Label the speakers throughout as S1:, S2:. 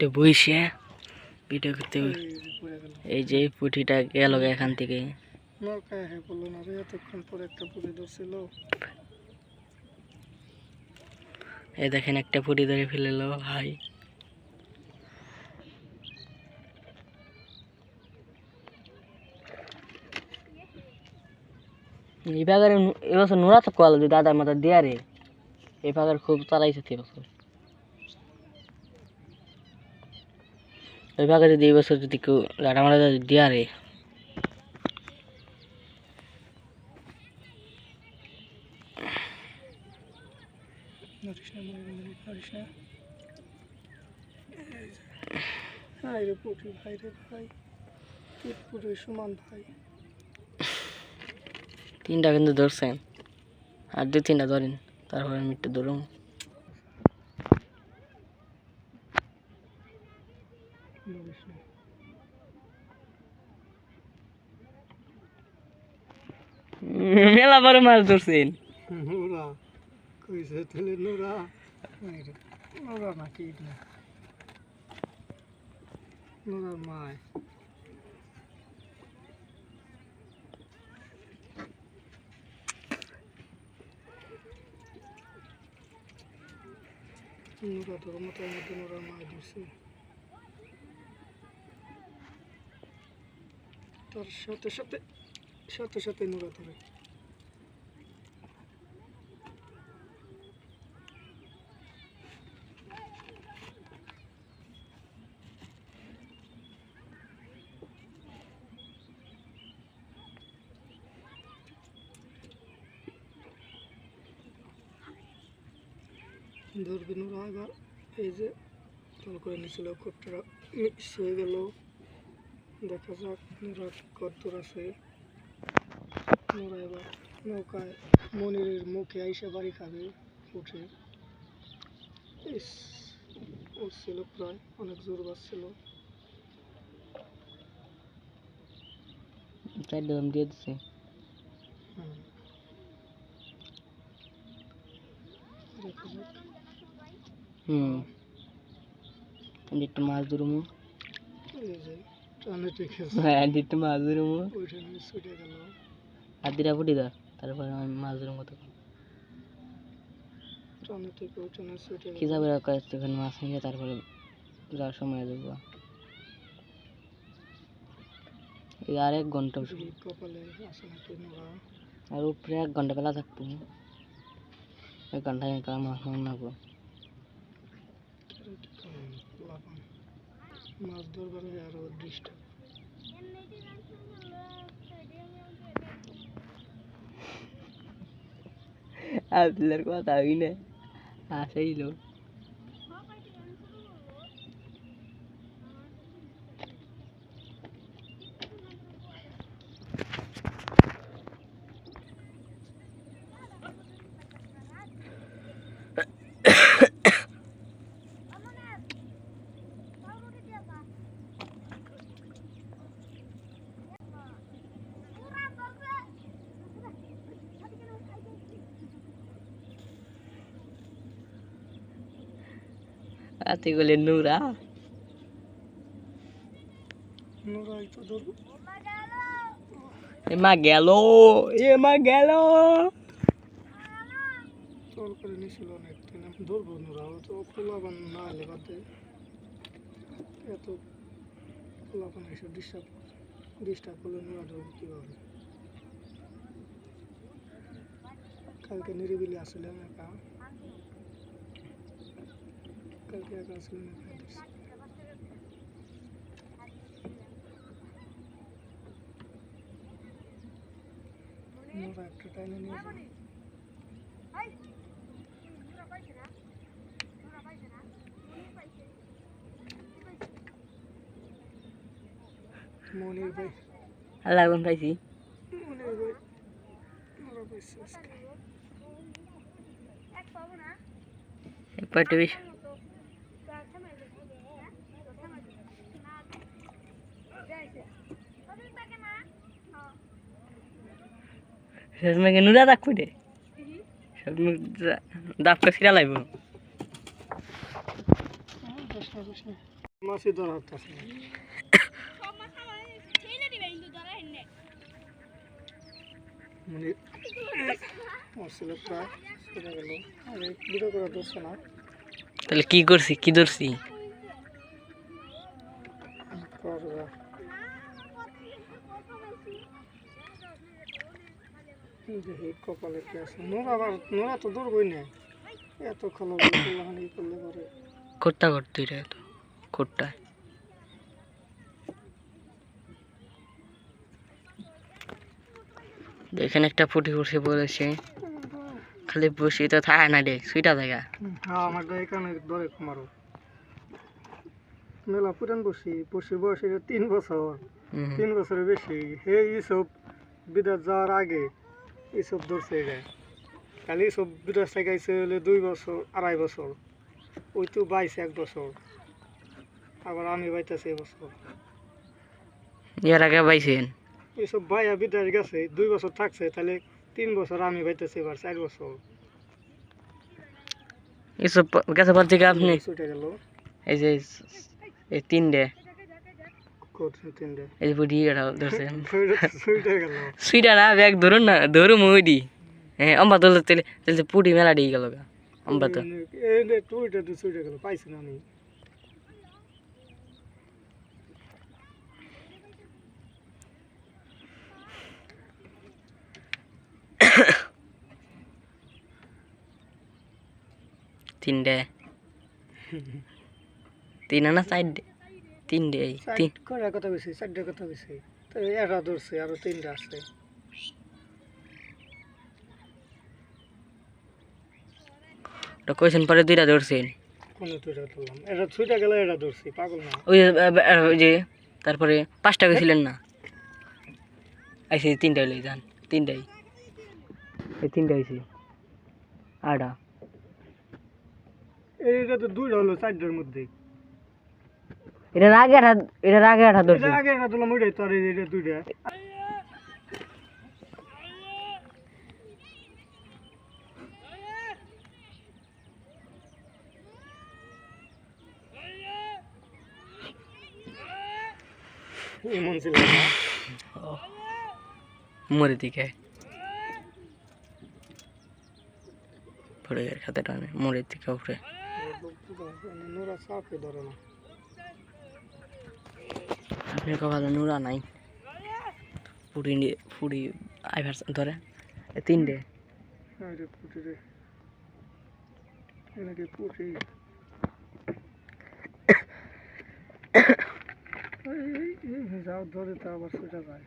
S1: একটু বইসে ভিডিও করতে
S2: এই যে
S1: পুঁটিটা গেল। এখান থেকে। এই দেখেন একটা পুঁটি ধরে ফেলেলো ভাই। এই বাগারে এবছর নোরা তো কল দাদার মাথা দেয়া রে এই বাগার খুব চালাইছে এবছর ওই বাগারে যদি বছর যদি কেউ লাটা মারা দেয়া রে
S2: এই ভাই ভাই
S1: তিনটা কিন্তু ধরছেন। আর দু তিনটা ধরেন, তারপরে একটু ধরুন
S2: নরিস না
S1: মেলা বড় মাছ ধরছেন।
S2: নোরা, কইছে তাহলে নোরা। নোরা না কি না নোরার মায়। নোরা তোর মতো মতো নোরার মায় ধরছে। তার সাথে সাথে সাথে সাথে ধরে। ধরবে নোরা এবার, এই যে জল করে নিয়েছিল কোপটা মিক্স হয়ে গেল। দেখা যাক কদ্দূর আছে। নোরা এবার নৌকায় মনিরের মুখে আইসে বাড়ি খাবে উঠে। উঠছিল প্রায় অনেক জোর বাজছিল।
S1: চার দিয়ে
S2: হুম।
S1: আমি একটু মাছ ধরবো।
S2: টানে
S1: হ্যাঁ একটু মাছ ধরবো।
S2: ওইটা ছুটে গেল
S1: আর দিটা ফুটি ধর, তারপরে আমি মাছ ধরবো কত
S2: টানে থেকে ওইটা নিয়ে ছুটে
S1: কি
S2: গেল
S1: যাবে কয়েকখানি মাছ নিয়ে তারপরে যাওয়ার সময় দেবো এই আর এক
S2: ঘণ্টা
S1: আর উপরে এক ঘণ্টা বেলা থাকব। এক ঘন্টায় কার মাছ নাবো
S2: মাছ ধরবার আরও ডিস্টার্ব
S1: আপনার কথা হই না আসেইলো আতে গেলে নুরা।
S2: নোরা একটু ধরবো
S1: এ গেল এ মা গেল।
S2: চল করে নিয়েছিল অনেক দিন আমি ধরবো নোরা ও তো খোলাবান না এলে বাদে এত খোলাবান এসে ডিস্টার্ব ডিস্টার্ব করলে নোরা ধরবো কীভাবে? কালকে নিরিবিলি আসছিলাম একা। কালকে একা একা ধরছি। নোরা একটা টাইমে নিয়ে মনির ভাই।
S1: কোন পাইছি।
S2: মনির ভাই। নোরা পাইছে আজকে
S1: একবার একটু বেশি শেষমেকে নুরা দাগ
S2: দশ না ধরা হচ্ছে মানে মরছিল প্রায় সেটা গেল। আর ভিডিও করা ধরছে না।
S1: তাহলে কি করছি? কি ধরছি?
S2: করবা। দেখি কপালে কি আছে? নোরা আবার নোরা তো দৌড়বই না। এত খালো হানি করলে পরে।
S1: কোটটা করতে রে তো কোটটা এখানে একটা ফুটি বসে বলেছে খালি বসে তো থাকে না রে সুইটা জায়গা।
S2: হ্যাঁ আমার তো এখানে ধরে মারো মেলা পুরান বসি বসি এটা তিন বছর। তিন বছরের বেশি। হে এইসব বিদেশ যাওয়ার আগে এইসব ধরছে এটা খালি এইসব বিদেশ থেকে আইসে হলে দুই বছর আড়াই বছর। ওই তো বাইশ এক বছর। আবার আমি বাইতেছি এবছর
S1: এর আগে পাইছেন
S2: এইসব ভাইয়া বিদেশ গেছে দুই বছর থাকছে তাহলে তিন বছর আমি বাইতেছি এবার চার বছর।
S1: এসব গাছের পর থেকে আপনি এই যে এই তিনটে। এই বুড়ি এটা
S2: গেল।
S1: সুইটা না ব্যাগ ধরুন না ধরুন ওইডি। হ্যাঁ অম্বা তো তেলে তেলে পুটি মেলা দিয়ে গেল অম্বা তো
S2: পাইছি না আমি।
S1: তিনটে। তিন না চারটে তিনটে এই তিন।
S2: কয়টা কথা বেশি চারটে কথা বেশি তো এটা ধরছে আরও তিনটা আসছে
S1: কইছেন পরে দুইটা ধরছেন?
S2: কোনো দুইটা ধরলাম? এটা ছুটে গেলে এটা ধরছি পাগল না।
S1: ওই যে, তারপরে পাঁচটা গেছিলেন না? আইসি তিনটাই লই যান তিনটাই। এই তিনটা আইসি আটা
S2: এইটা তো দুইটা হলো চারটার মধ্যে।
S1: এটার আগে আঠা এটার আগে আঠা ধরছে।
S2: এটা আগে এটা ধরলাম ওইটাই তো আর এই- এটা দুইটা।
S1: মরে দিকে। পড়ে গেছে খাতে টানে মরে দিকে উপরে।
S2: নোরা ধরে না।
S1: আপনি কপালে নুরা নাই। পুরি পুরি আইভার ধরে। তিনটে।
S2: যাও ধরে তা আবার সেটা যায়।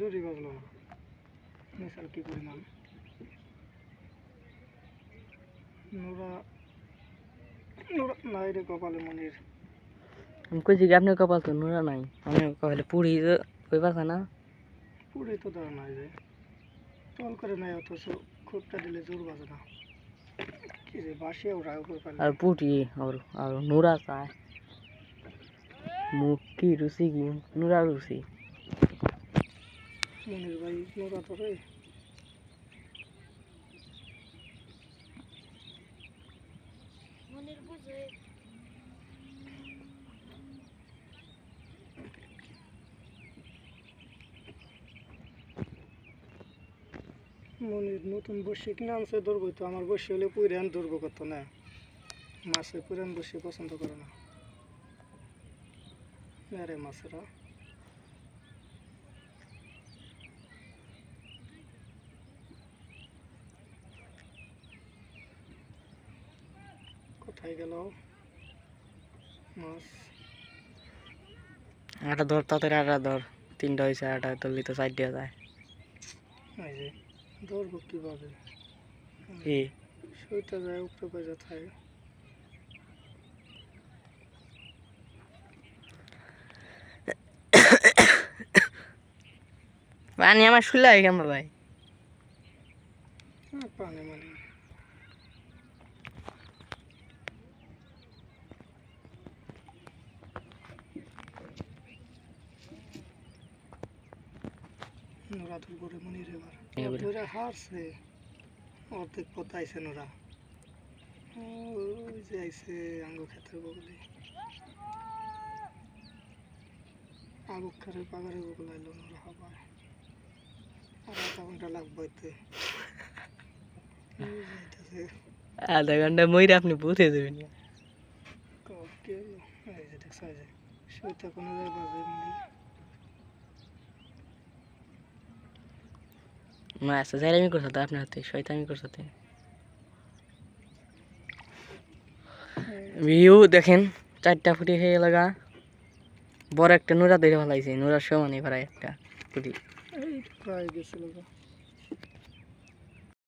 S2: জোরই বাজলো মিশাল কি পরিমাণ নোরা নোরা নাই রে কপালে মনির
S1: আমি কইছি কি আপনার কপাল তো নুরা নাই। আমি কপালে পুরি তো ওই পাশে না?
S2: পুরি তো ধর নাই যে। তল করে নাই অথচ খুবটা দিলে জোর বাজে না। কি রে বাসে ওরা
S1: আর পুটি আর আর নুরা চায় মুখ কি রুচি কি? নুরা রুচি
S2: মনির ভাই নোরা তো রে মনির নতুন বসে কিনে আনছে ধরবো তো আমার বসে হলে পুরান ধরবো কত না। মাছে পুরান বসে পছন্দ করে না। আরে মাছেরা গেল? মাছ।
S1: আটা ধর তাড়াতাড়ি আটা ধর। তিনটা হয়েছে আটা তুললি তো চারটে যায়।
S2: এই যে ধরবো কীভাবে? সইটা যায় উপরে বাজা থাকে
S1: পানি আমার শুলে কেন ভাই?
S2: হ্যাঁ পানি মানে। নোরা করে মনির এবার। ধরে হারছে। অর্ধেক পথ নোরা ওই যে আইছে আঙ্গ ক্ষেতের বগলে। আগুক খারে পাগারে বগল আইলো নোরা হবার আর আধা ঘণ্টা লাগবে যাইতাছে
S1: আধা ঘণ্টা মইরে আপনি বুঝে দেবেন
S2: কোনো জায়গায় বাজে মানে
S1: না আচ্ছা জাইরামি আপনার হাতে, শয়তানি করছ তো ভিউ, দেখেন, চারটা ফুটি হয়ে লাগা বড় একটা নোরা ধরে ভালাইছে নোরার সমানই প্রায় একটা ফুটি।
S2: প্রায় গেছিল।